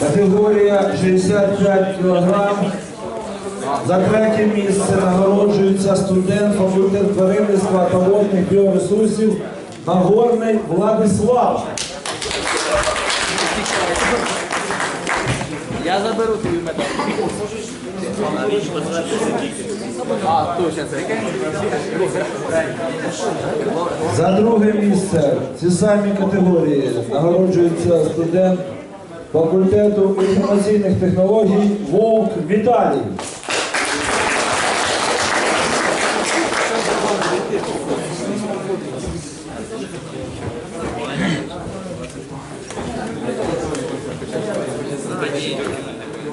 Категорія 65 кг. За третє місце нагороджується студент факультету тваринництва та водних біоресурсів Нагорний Владислав. Я заберу тобі медаль. А, точно. За друге місце ці самі категорії нагороджується студент факультету інформаційних технологій Вовк Віталій.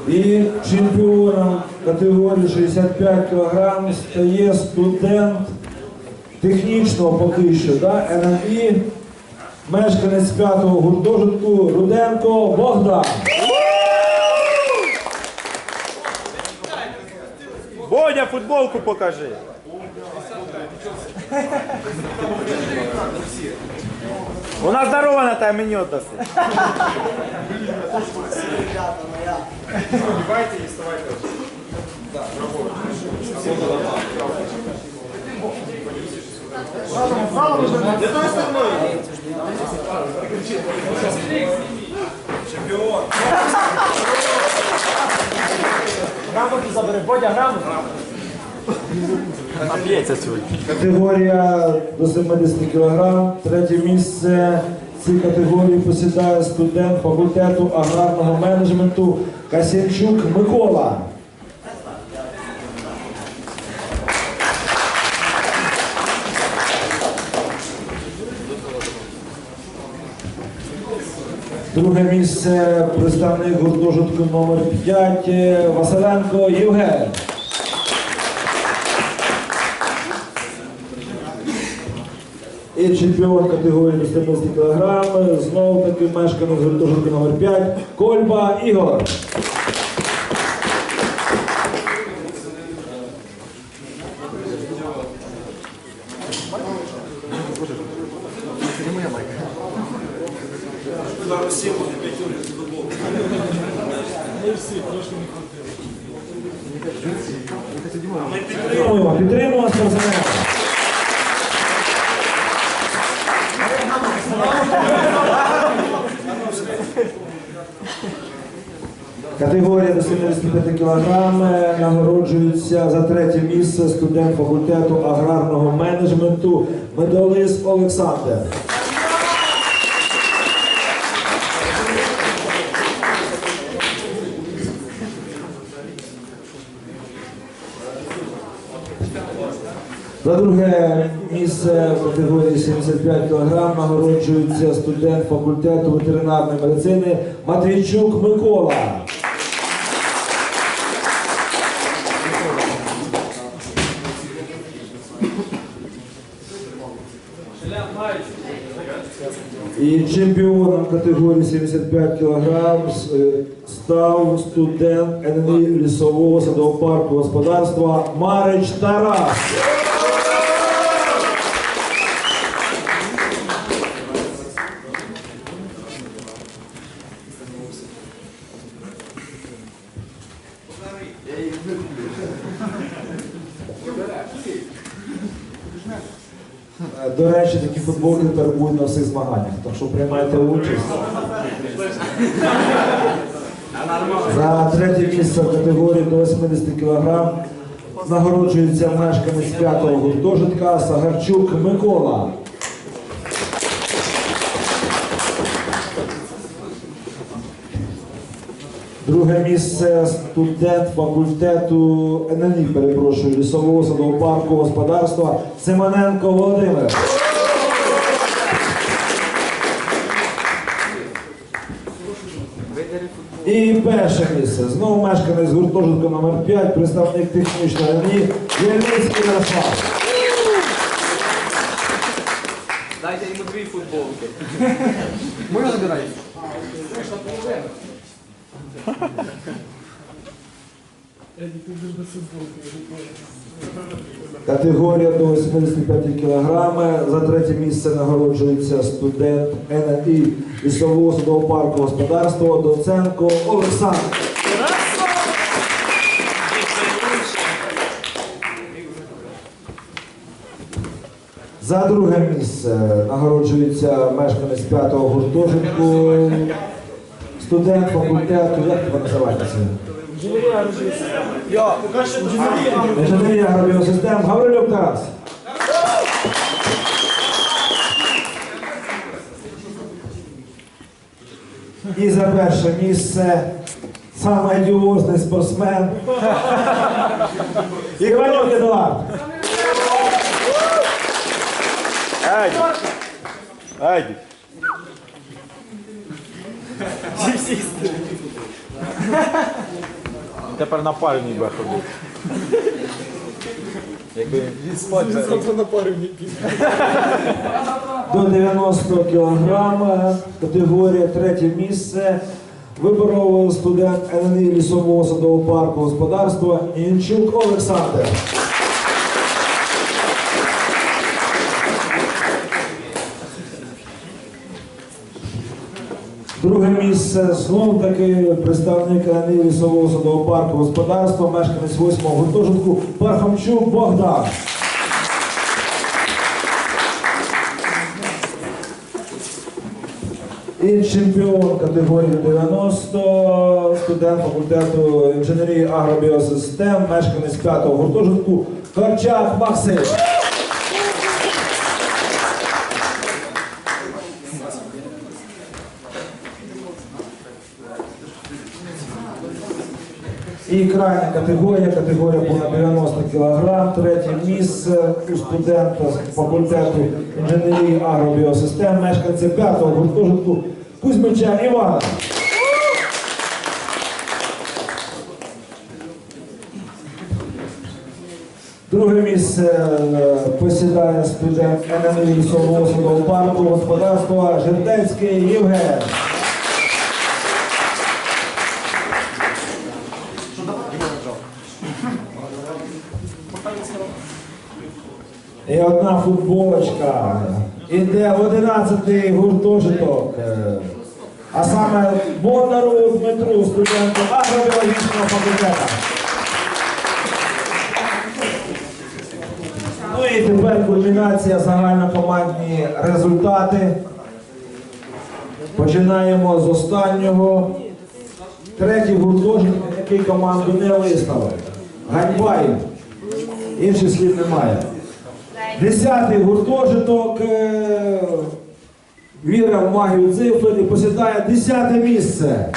І чемпіоном категорії 65 кг стає студент технічного поки що, да, НМІ, мешканець п'ятого гуртожитку Руденко Богдан. Бодя, футболку покажи. Вона здорована, та мені віддаси. Категорія до 70 кг. Третє місце в цій категорії посідає студент факультету аграрного менеджменту Касянчук Микола. Друге місце представник гуртожитку номер 5 Василенко Євген. І чемпіон категорії до 70 кг, знову таки мешканець гуртожитку номер 5 Кольба Ігор. Підтримуємо, підтримуємо спортсменів. Категорія до 75 кг нагороджується за третє місце студент факультету аграрного менеджменту Медолис Олександр. За друге місце в категорії 75 кг нагороджується студент факультету ветеринарної медицини Матвійчук Микола. І чемпіоном категорії 75 кг став студент ННІ лісового садового парку господарства Марич Тарас. До речі, такі футболки перебують на всіх змаганнях, так що приймайте участь. За третє місце в категорії до 80 кг нагороджується мешканець п'ятого гуртожитка Сагарчук Микола. Друге місце студент факультету ННІ, перепрошую, лісового садового парку господарства Семененко Володимир. І перше місце. Знову мешканець гуртожитку номер 5 представник технічної ННІ Єльницький Ярослав. Дайте йому дві футболки. Мою забирай. Категорія до 85 кг. За третє місце нагороджується студент ННІ лісового садового парку господарства Доценко Олександр. За друге місце нагороджується мешканець п'ятого гуртожитку, студент факультету, як тебе називається? Інженерія агробіосистем Гаврилюк Тарас. І за перше місце саме одіозний спортсмен. Іванюк Едуард. Еді. Еді. Тепер на парні буде ходити. Якби до 90 кг, категорія третє місце. Виборов студент ННІ лісового садового парку господарства Інчук Олександр. Друге місце знов таки представник лісового садового парку господарства, мешканець 8 гуртожитку Пархамчук Богдан. І чемпіон категорії 90, студент факультету інженерії агробіосистем, мешканець 5-го гуртожитку Корчак Максим. І крайня категорія, категорія понад 90 кг, третє місце у студента факультету інженерії агробіосистем, мешканця 5-го гуртожитку Кузьмича Івана. Друге місце е, посідає студент ННІ лісового садового парку господарства Жертецький Євген. І одна футболочка. Іде в 11-й гуртожиток. А саме Бондару Дмитру, студенту агробіологічного факультету. Ну і тепер кульмінація загальнокомандні результати. Починаємо з останнього. Третій гуртожиток, який команду не виставив. Ганьба їм. Інших слів немає. Десятий гуртожиток е, віра в магію цифр і посідає десяте місце.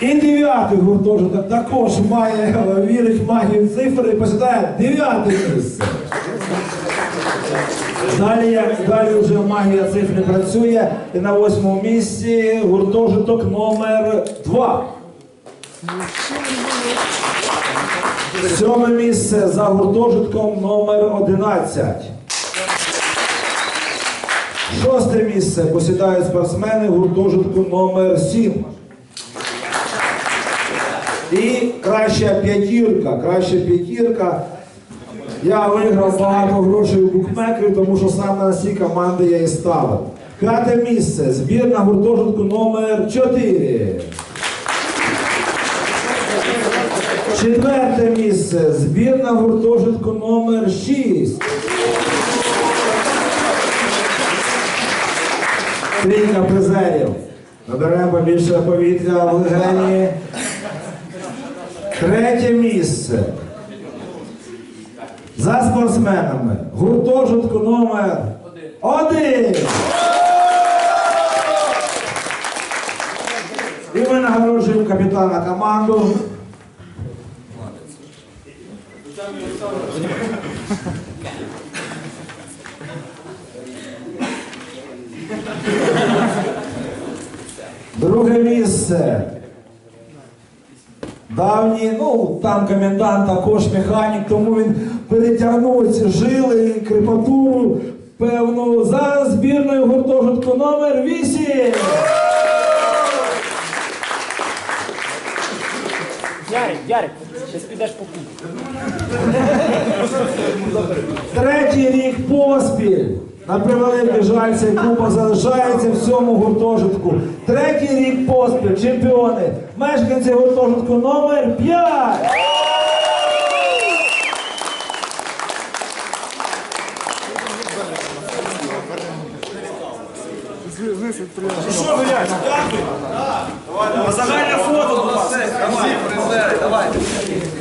І дев'ятий гуртожиток також має вірить в магію цифр і посідає дев'яте місце. Далі, далі вже магія цифр не працює. І на восьмому місці гуртожиток номер 2. Сьоме місце за гуртожитком номер 11. Шосте місце посідають спортсмени гуртожитку номер 7. І краща п'ятірка, краща п'ятірка. Я виграв багато грошей у букмекерів, тому що саме на ці команди я і ставив. П'яте місце. Збірна гуртожитку номер 4. Четверте місце. Збірна гуртожитку номер 6. Трійка призерів. Наберемо більше повітря в легені. Третє місце. За спортсменами. Гуртожитку номер один. І ми нагороджуємо капітана команду. Друге місце. Давній, ну там комендант також механік, тому він перетягнув ці жили і крепатуру певну за збірною гуртожитку номер 8. Ярик, Ярик, зараз підеш по кубку. Третій рік поспіль. На превеликий жаль, цей кубок залишається в цьому гуртожитку. Третій рік поспіль, чемпіони, мешканці гуртожитку номер 5. Загальне фото, будь ласка. Давай, давай.